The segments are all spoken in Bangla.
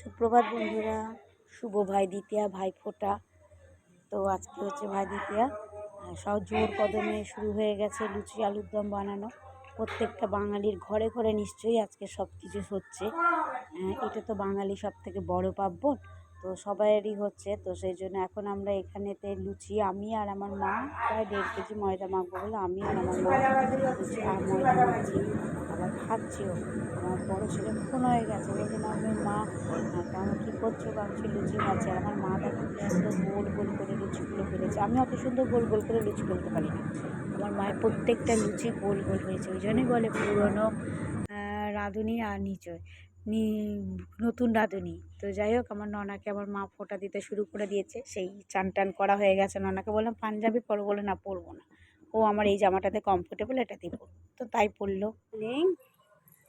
সুপ্রভাত বন্ধুরা, শুভ ভাই দ্বিতীয়া, ভাই ফোটা। তো আজকে হচ্ছে ভাই দ্বিতীয়া। সব জোর কদমে শুরু হয়ে গেছে লুচি আলুর দম বানানো। প্রত্যেকটা বাঙালির ঘরে ঘরে নিশ্চয়ই আজকে সব কিছু হচ্ছে এটা তো বাঙালি সব থেকে বড়ো পার্বণ তো সবাইয়েরই হচ্ছে। তো সেই জন্য এখন আমরা এখানেতে লুচি, আমি আর আমার মা প্রায় দেড় কেজি ময়দা মাখবো বলে আমি আর আমার মা লুচি আর ময়দা মাখছি। আবার খাচ্ছিও আমার বড় ছেলে ফোন হয়ে গেছে। বলছে না আমি মা কেমন কী করছ ভাবছি লুচি খাচ্ছি। আর আমার মা দেখো কি এত গোল গোল করে লুচিগুলো ফেলেছে। আমি অত সুন্দর গোল গোল করে লুচি ফেলতে পারি না। আমার মায়ের প্রত্যেকটা লুচি গোল গোল হয়েছে। ওই জন্যই বলে পুরনো রাঁধুনি আর নিচয়। নতুন রাঁধুনি। তো যাই হোক, আমার ননাকে আমার মা ফোঁটা দিতে শুরু করে দিয়েছে। সেই চান টান করা হয়ে গেছে ননাকে। বললাম, পাঞ্জাবি পরো? বলে না, পরবো না। ও আমার এই জামাটাতে কমফোর্টেবল এটাতেই পরবো। তো তাই পরলো।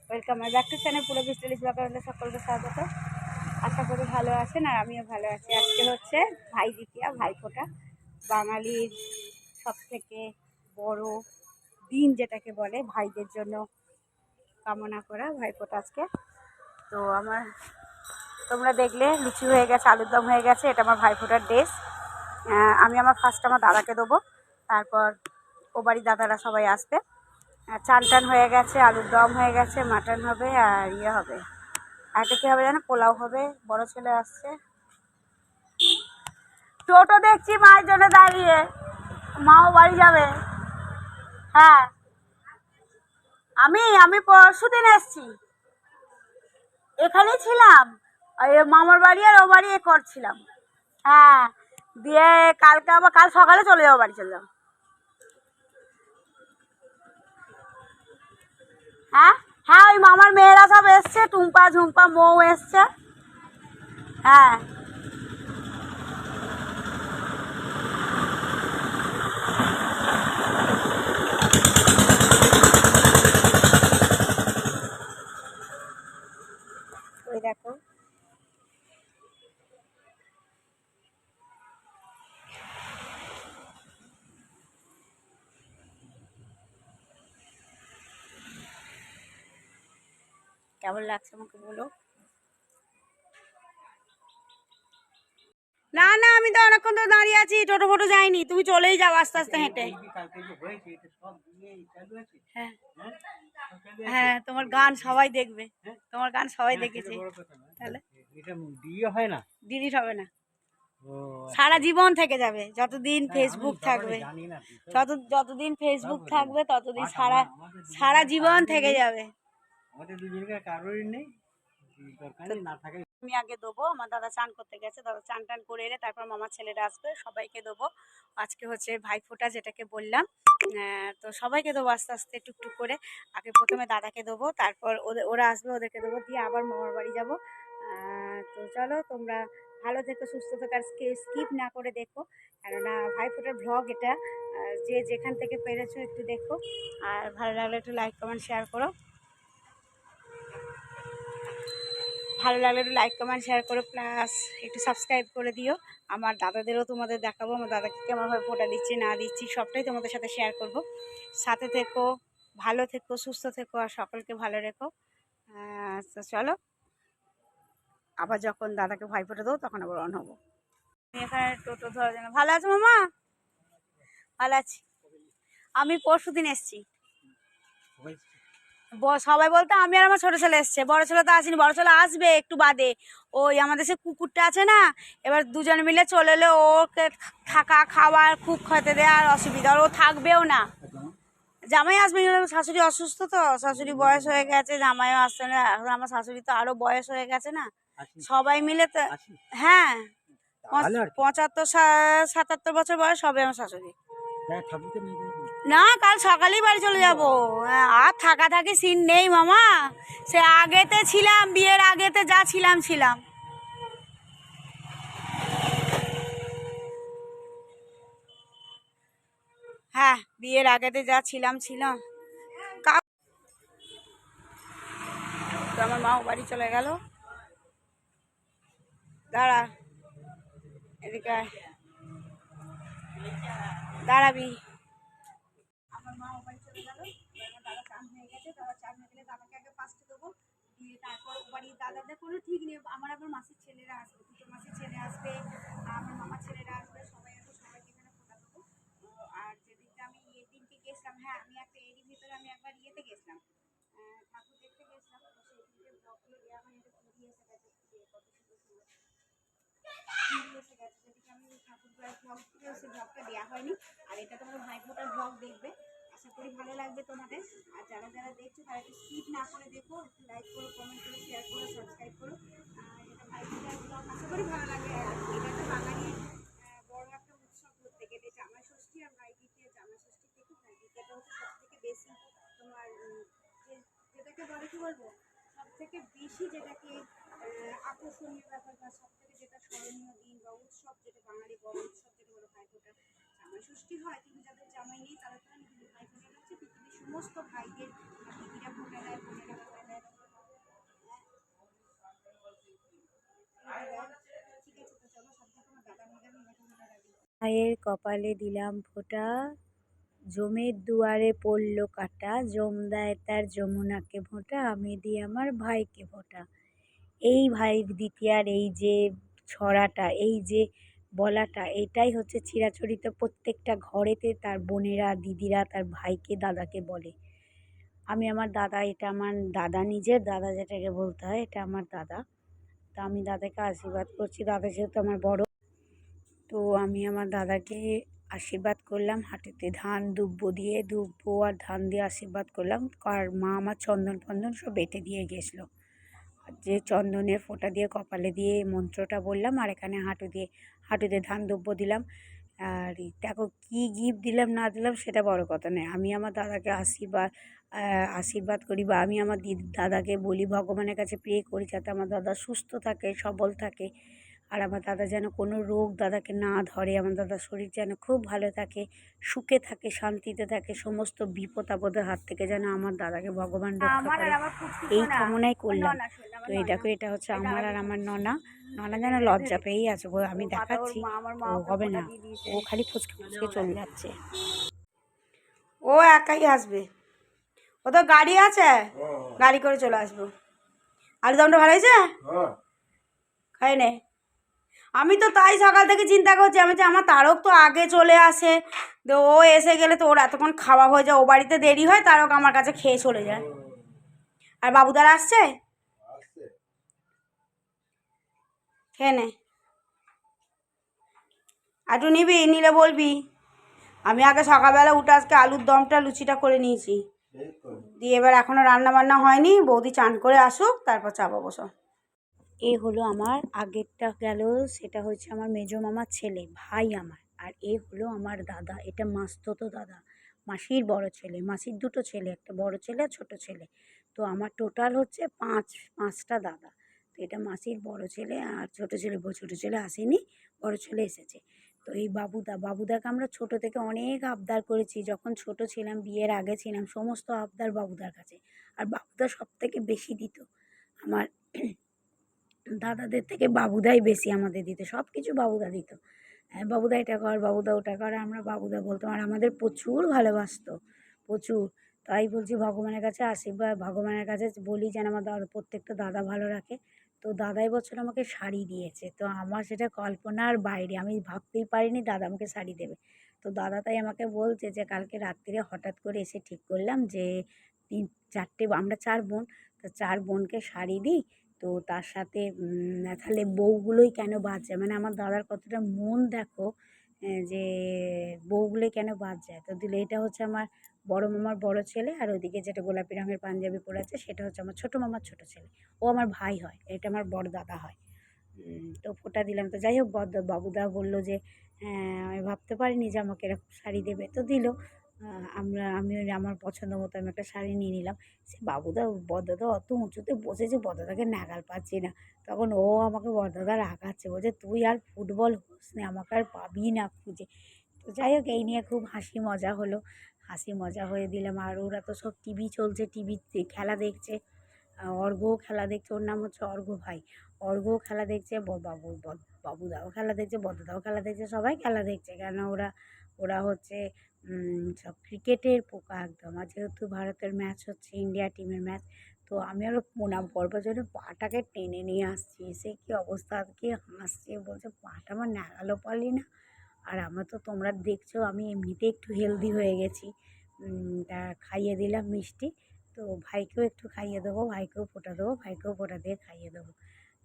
ওয়েলকাম ব্যাক টু চ্যানেল পুরো বিস্তারিত ব্যাপারে সকলকে স্বাগত। আশা করি ভালো আছেন আর আমিও ভালো আছি। আজকে হচ্ছে ভাই দ্বিতীয়া, ভাই ফোঁটা। বাঙালির সব থেকে বড় দিন যেটাকে বলে ভাইদের জন্য কামনা করা ভাইফোঁটা আজকে। তো আমার, তোমরা দেখলে লুচি হয়ে গেছে, আলুর দম হয়ে গেছে, এটা আমার ভাইফোঁটার ড্রেস। আমি আমার ফার্স্ট আমার দাদাকে দেবো, তারপর ও বাড়ির দাদারা সবাই আসবে। চান টান হয়ে গেছে, আলুর দম হয়ে গেছে, মাটন হবে আর ইয়ে হবে। আর একটা কী হবে জানো, পোলাও হবে, বড় ছেলে আসছে। টোটো দেখছি মায়ের জন্য দাঁড়িয়ে, মাও বাড়ি যাবে। হ্যাঁ। আমি আমি পরশু দিন এসছি। এখানেই ছিলাম। মামার বাড়ি আর ও বাড়ি এ করছিলাম হ্যাঁ দিয়ে কালকে আবার কাল সকালে চলে যাব বাড়ি চলে যাব। হ্যাঁ হ্যাঁ ওই মামার মেয়েরা সব এসছে, টুম্পা ঝুম্পা, মৌ এসছে। হ্যাঁ ওই দেখো কেমন লাগছে আমাকে বলো? না না আমি তো অনেকক্ষণ তো দাঁড়িয়ে আছি টোটো ফোটো যাইনি তুমি চলেই যাও আস্তে আস্তে হেঁটে। হ্যাঁ। হ্যাঁ তোমার গান সবাই দেখবে। তোমার গান সবাই দেখেছে। তাহলে? হয় না? ডিলিট হবে না। সারা জীবন থেকে যাবে। যতদিন ফেসবুক থাকবে। যত যতদিন ফেসবুক থাকবে ততদিন সারা সারা জীবন থেকে যাবে। আমি আগে দেবো, আমার দাদা চান করতে গেছে, দাদা চান টান করে এলে তারপর মামার ছেলেরা আসবে, সবাইকে দেবো। আজকে হচ্ছে ভাইফোঁটা যেটাকে বললাম তো সবাইকে দেবো আস্তে আস্তে, টুকটুক করে। আগে প্রথমে দাদাকে দেবো, তারপর ওদের ওরা আসবে, ওদেরকে দেবো, দিয়ে আবার মামার বাড়ি যাব। তো চলো তোমরা ভালো থেকো, সুস্থ থেকো, আর স্কিপ না করে দেখো। কেননা ভাইফোঁটার ভ্লগ এটা যে যেখান থেকে পেরেছ একটু দেখো। আর ভালো লাগলে একটু লাইক কমেন্ট শেয়ার করো। ভালো লাগলে একটু লাইক কমেন্ট শেয়ার করো প্লাস একটু সাবস্ক্রাইব করে দিও। আমার দাদাদেরও তোমাদের দেখাবো, আমার দাদাকে কেমনভাবে ফোটা দিচ্ছি, না দিচ্ছি, সবটাই তোমাদের সাথে শেয়ার করব। সাথে থেকো, ভালো থেকো, সুস্থ থেকো, আর সকলকে ভালো রেখো। চলো, আবার যখন দাদাকে ভাই ফোটা দেবো, তখন আবার অন হব। এখানে টোটো ধরার জন্য ভালো আছো মামা? ভালো আছি। আমি পরশু দিন এসছি? সবাই বলতো আমি আর আমার ছোটো ছেলে এসছে। বড় ছেলে তো আসেনি বড় ছেলে আসবে একটু বাদে। ওই আমাদের সে কুকুরটা আছে না এবার দুজন মিলে চলে এলে ওকে থাকা খাওয়ার খুব খেতে দেয় আর অসুবিধা ও থাকবেও না। জামাই আসবে শাশুড়ি অসুস্থ তো শাশুড়ি বয়স হয়ে গেছে জামাইও আসছে না এখন আমার শাশুড়ি তো আরও বয়স হয়ে গেছে না। সবাই মিলে তো হ্যাঁ। পঁচাত্তর সাতাত্তর বছর বয়স হবে আমার শাশুড়ি। না, কাল সকালেই বাড়ি চলে যাব। আর থাকা থাকি সিন নেই, মামা। সে আগেতে ছিলাম, বিয়ের আগেতে যা ছিলাম ছিলাম। হ্যাঁ বিয়ের আগেতে যা ছিলাম ছিলাম। তো আমার মাও বাড়ি চলে গেল। দাঁড়া, এদিকে দাঁড়াবি। মা ও বাড়ি চলে গেল হয়ে হয়ে দাদাকে আগে ফার্স্টে দেবো। দিয়ে তারপর ও বাড়ির দাদাদের কোনো ঠিক নেই। আমার আবার মাসির ছেলেরা আসবে দুটো মাসির ছেলে আসবে, আমার মামার ছেলেরা আসবে, সবাই আসবে, সবাইকে এখানে ফোটা দেবো। আর যেদিনটা আমি ইয়ের দিনকে গেছিলাম হ্যাঁ আমি একটা এরই ভিতরে আমি একবার ইয়েতে গেছিলাম ঠাকুর দেখতে গেছিলাম। তো সেই দিনকে দেওয়া হয়নি এটা পুরী এসে গেছে কত সুন্দর সুন্দর যেদিকে আমি ঠাকুর ব্লগ ছিল সেই ব্লগটা দেওয়া হয়নি। আর এটা তোমার ভাইফোঁটার ব্লগ দেখবে। আশা করি ভালো লাগবে তোমাদের। আর যারা যারা দেখছ, তারা একটু স্কিপ না করে দেখো, একটু লাইক করো কমেন্ট করো শেয়ার করো সাবস্ক্রাইব করো। আর এটা ব্লগ আশা করি ভালো লাগবে। আর এটা একটা বাঙালির বড় একটা উৎসব করতে গেলে জামাই ষষ্ঠী আর ভাই দ্বিতীয় জামাই ষষ্ঠী থেকে ভাই দ্বিতীয়টা হচ্ছে সব থেকে বেশি তোমার যেটাকে বলে, কি বলব? সব থেকে বেশি যেটাকে আকর্ষণীয় ব্যাপার বা সব থেকে যেটা স্মরণীয় দিন বা উৎসব, যেটা বাঙালি বড় উৎসব, যেটা হলো ভাইফোঁটা জামাই ষষ্ঠী হয়, কিন্তু যাদের জামাই নেই তারা তো কিন্তু ভাইফোঁটা হচ্ছে পৃথিবীর সমস্ত ভাইদের দিদিরা বোনেরা ফোঁটা দেয় ঠিক আছে তো চলো সব থেকে আমার দাদা মেয়েরা ফোঁটা রাখি ভাইয়ের কপালে দিলাম ফোঁটা, জমের দুয়ারে পড়ল কাটা জম দেয় তার যমুনাকে ভোঁটা আমি দিই আমার ভাইকে ভোঁটা এই ভাই দ্বিতীয়ার এই যে ছড়াটা, এই যে বলাটা, এটাই হচ্ছে চিরাচরিত প্রত্যেকটা ঘরেতে তার বোনেরা, দিদিরা, তার ভাইকে, দাদাকে বলে। আমি আমার দাদা, এটা আমার দাদা নিজের, দাদা যেটাকে বলতে হয়, এটা আমার দাদা। তা আমি দাদাকে আশীর্বাদ করছি, দাদা যেহেতু আমার বড়। তো আমি আমার দাদাকে আশীর্বাদ করলাম, হাঁটুতে ধান দুব্ব দিয়ে, দুব্ব আর ধান দিয়ে আশীর্বাদ করলাম। আর মা আমার চন্দন ফন্দন সব বেটে দিয়ে গেছিল। যে চন্দনের ফোঁটা দিয়ে কপালে দিয়ে মন্ত্রটা বললাম, আর এখানে হাঁটু দিয়ে হাঁটুতে ধান দ্রব্য দিলাম, আর দেখো কী গিফট দিলাম, না দিলাম সেটা বড় কথা নয়। আমি আমার দাদাকে আশীর্বাদ আশীর্বাদ করি বা আমি আমার দিদি, দাদাকে বলি, ভগবানের কাছে প্রে করি যাতে আমার দাদা সুস্থ থাকে, সবল থাকে। আর আমার দাদা যেন কোনো রোগ দাদাকে না ধরে আমার দাদার শরীর যেন খুব ভালো থাকে সুখে থাকে শান্তিতে থাকে সমস্ত বিপদ আপদের হাত থেকে যেন আমার দাদাকে ভগবান রক্ষা করে। এই কামনাই করলাম। তো এই দেখো এটা হচ্ছে আমার আর আমার ননা। ননা যেন লজ্জা পেয়েই আছে বলে আমি দেখাচ্ছি। ও হবে না। ও খালি ফুচকে ফুচকে চলে যাচ্ছে। ও একাই আসবে। ও তো গাড়ি আছে? গাড়ি করে চলে আসব। আলুদমটা ভালো হয়েছে? খাই নে। আমি তো তাই সকাল থেকে চিন্তা করছি আমি যে আমার তারক তো আগে চলে আসে। তো ও এসে গেলে তো ওর এতক্ষণ খাওয়া হয়ে যায় ও বাড়িতে দেরি হয় তারক আমার কাছে খেয়ে চলে যায়। আর বাবুদার আসছে? খেয়ে নে। একটু নিবি নিলে বলবি। আমি আগে সকালবেলা উঠে আজকে আলুর দমটা লুচিটা করে নিয়েছি। দিয়ে এবার এখনও রান্না বান্না হয়নি বৌদি চান করে আসুক তারপর চাপা বসো। এ হলো আমার আগেরটা গেল, সেটা হচ্ছে আমার মেজো মামার ছেলে, ভাই আমার। আর এ হলো আমার দাদা, এটা মাস্ততো দাদা, মাসির বড় ছেলে, মাসির দুটো ছেলে, একটা বড় ছেলে আর ছোটো ছেলে। তো আমার টোটাল হচ্ছে পাঁচ, পাঁচটা দাদা। তো এটা মাসির বড় ছেলে আর ছোটো ছেলে ছোটো ছেলে আসেনি, বড় ছেলে এসেছে। তো এই বাবুদা, বাবুদাকে আমরা ছোটো থেকে অনেক আবদার করেছি, যখন ছোট ছিলাম, বিয়ের আগে ছিলাম, সমস্ত আবদার বাবুদার কাছে। আর বাবুদা সব থেকে বেশি দিত আমার দাদাদের থেকে বাবুদাই বেশি আমাদের দিত সব কিছু বাবুদা দিত। হ্যাঁ বাবুদা এটা কর, বাবুদা ওটা কর, আমরা বাবুদা বলতাম। আর আমাদের প্রচুর ভালোবাসতো, প্রচুর। তাই বলছি ভগবানের কাছে আশীর্বাদ, ভগবানের কাছে বলি যেন আমার দাদা, প্রত্যেকটা দাদা ভালো রাখে। তো দাদাই বছর আমাকে শাড়ি দিয়েছে। তো আমার সেটা কল্পনার বাইরে, আমি ভাবতেই পারিনি দাদা আমাকে শাড়ি দেবে। তো দাদা তাই আমাকে বলছে যে কালকে রাত্রিরে হঠাৎ করে এসে ঠিক করলাম যে তিন, চারটে, আমরা চার বোন, তো চার বোনকে শাড়ি দিই। তো তার সাথে তাহলে বউগুলোই কেন বাদ যায় মানে আমার দাদার কতটা মন দেখো যে বউগুলোই কেন বাদ যায় তো দিলে এটা হচ্ছে আমার বড় মামার বড় ছেলে আর ওইদিকে যেটা গোলাপি রঙের পাঞ্জাবি পরে আছে সেটা হচ্ছে আমার ছোটো মামার ছোটো ছেলে। ও আমার ভাই হয় এটা আমার বড় দাদা হয়। তো ফোঁটা দিলাম। তো যাই হোক বদ বাবুদা বলল যে হ্যাঁ আমি ভাবতে পারিনি যে আমাকে এরকম শাড়ি দেবে। তো দিল। আমরা আমি ওই আমার পছন্দ মতো আমি একটা শাড়ি নিয়ে নিলাম। সে বাবুদা বড়দাদা অত উঁচুতে বসেছে বড়দাদাকে নাগাল পাচ্ছি না। তখন ও আমাকে বড়দাদা রাখাচ্ছে বলছে তুই আর ফুটবল হোস না আমাকে আর পাবি না খুঁজে। তো যাই হোক এই নিয়ে খুব হাসি মজা হলো। হাসি মজা হয়ে দিলাম। আর ওরা তো সব টিভি চলছে টিভিতে খেলা দেখছে। আহ, অর্ঘ্যও খেলা দেখছে ওর নাম হচ্ছে অর্ঘ ভাই। অর্ঘ্যও খেলা দেখছে বাবু বাবুদাও খেলা দেখছে বড়দাদাও খেলা দেখছে সবাই খেলা দেখছে। কেন ওরা ওরা হচ্ছে সব ক্রিকেটের পোকা একদম। আর যেহেতু ভারতের ম্যাচ হচ্ছে ইন্ডিয়া টিমের ম্যাচ তো আমি আরও প্রণাম করবার জন্য পাটাকে টেনে নিয়ে আসছি। এসে কী অবস্থা? কি হাসছে? বলছে, পাটা আমার নাগালো পারলি না। আর আমার তো তোমরা দেখছ, আমি এমনিতে একটু হেলদি হয়ে গেছি। তা খাইয়ে দিলাম মিষ্টি। তো ভাইকেও একটু খাইয়ে দেবো, ভাইকেও ফোটা দেবো, ভাইকেও ফোটা দিয়ে খাইয়ে দেবো।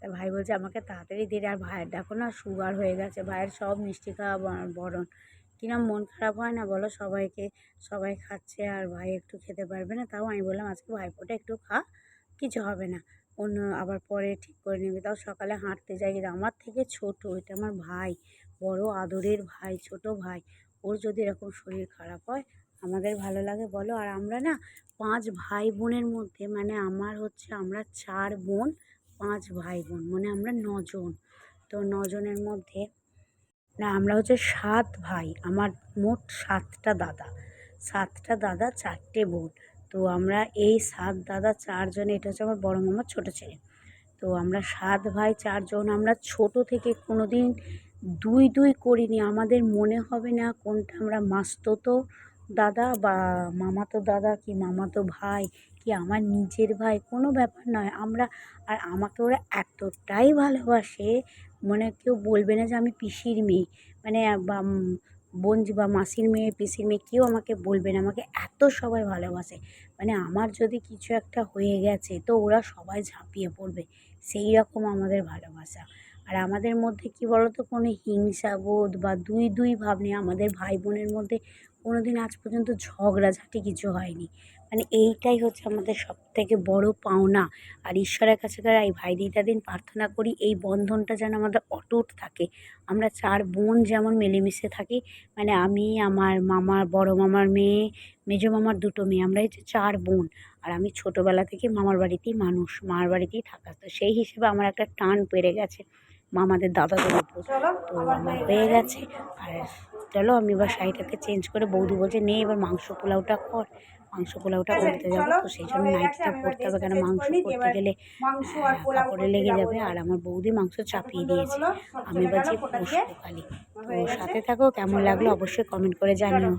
তা ভাই বলছে, আমাকে তাড়াতাড়ি দিলে আর ভাইয়ের দেখো না সুগার হয়ে গেছে, ভাইয়ের সব মিষ্টি খাওয়া বরণ। কিরম মন খারাপ হয় না বলো? সবাইকে, সবাই খাচ্ছে আর ভাই একটু খেতে পারবে না। তাও আমি বললাম, আজকে ভাইফোঁটা একটু খা, কিছু হবে না। অন্য আবার পরে ঠিক করে নেবে। তাও সকালে হাঁটতে যাই। আমার থেকে ছোট, এটা আমার ভাই, বড়, আদরের ভাই, ছোট ভাই, ওর যদি এরকম শরীর খারাপ হয়, আমাদের ভালো লাগে। বলো, আর আমরা না পাঁচ ভাই বোনের মধ্যে মানে আমার হচ্ছে আমরা চার বোন, পাঁচ ভাই বোন মানে আমরা নজন। তো নজনের মধ্যে না, আমরা হচ্ছে সাত ভাই। আমার মোট সাতটা দাদা। সাতটা দাদা, চারটে বোন। তো আমরা এই সাত দাদা, চারজনে, এটা হচ্ছে আমার বড় মামার ছোটো ছেলে। তো আমরা সাত ভাই, চারজন, আমরা ছোট থেকে কোনো দিন দুই দুই করিনি। আমাদের মনে হবে না কোনটা আমরা মাস্ততো দাদা বা মামাতো দাদা কি মামাতো ভাই কি আমার নিজের ভাই? কোনো ব্যাপার নয়। আমরা আর আমাকে ওরা এতটাই ভালোবাসে মানে কেউ বলবে না যে আমি পিসির মেয়ে। মানে বা বা মাসির মেয়ে, পিসির মেয়ে কেউ আমাকে বলবে না। আমাকে এত সবাই ভালোবাসে। মানে আমার যদি কিছু একটা হয়ে গেছে, তো ওরা সবাই ঝাঁপিয়ে পড়বে। সেই রকম আমাদের ভালোবাসা। আর আমাদের মধ্যে কী বলো তো কোনো হিংসাবোধ বা দুই দুই ভাব নেই আমাদের ভাই বোনের মধ্যে কোনো দিন আজ পর্যন্ত ঝগড়াঝাটি কিছু হয়নি। মানে এইটাই হচ্ছে আমাদের সব থেকে বড় পাওনা। আর ঈশ্বরের কাছে এই ভাই দিন প্রার্থনা করি এই বন্ধনটা যেন আমাদের অটুট থাকে। আমরা চার বোন যেমন মিলেমিশে থাকি মানে আমি আমার মামার বড় মামার মেয়ে মেজো মামার দুটো মেয়ে আমরা হচ্ছে চার বোন। আর আমি ছোটোবেলা থেকে মামার বাড়িতেই মানুষ মামার বাড়িতেই থাকা। তো সেই হিসেবে আমার একটা টান পেরে গেছে মামাদের দাদাদের উপর। তো আমার হয়ে। গেছে আর চলো আমি এবার শাড়িটাকে চেঞ্জ করে বৌদি বলছে নে এবার মাংস পোলাওটা কর মাংস পোলাওটা করতে যাব। তো সেই জন্য নাইটটা পরতে হবে কেন? মাংস করতে গেলে কাপড়ে লেগে যাবে। আর আমার বৌদি মাংস চাপিয়ে দিয়েছে। আমি এবার যে পোষ পোকালি তো সাথে থাকো কেমন লাগল অবশ্যই কমেন্ট করে জানিও।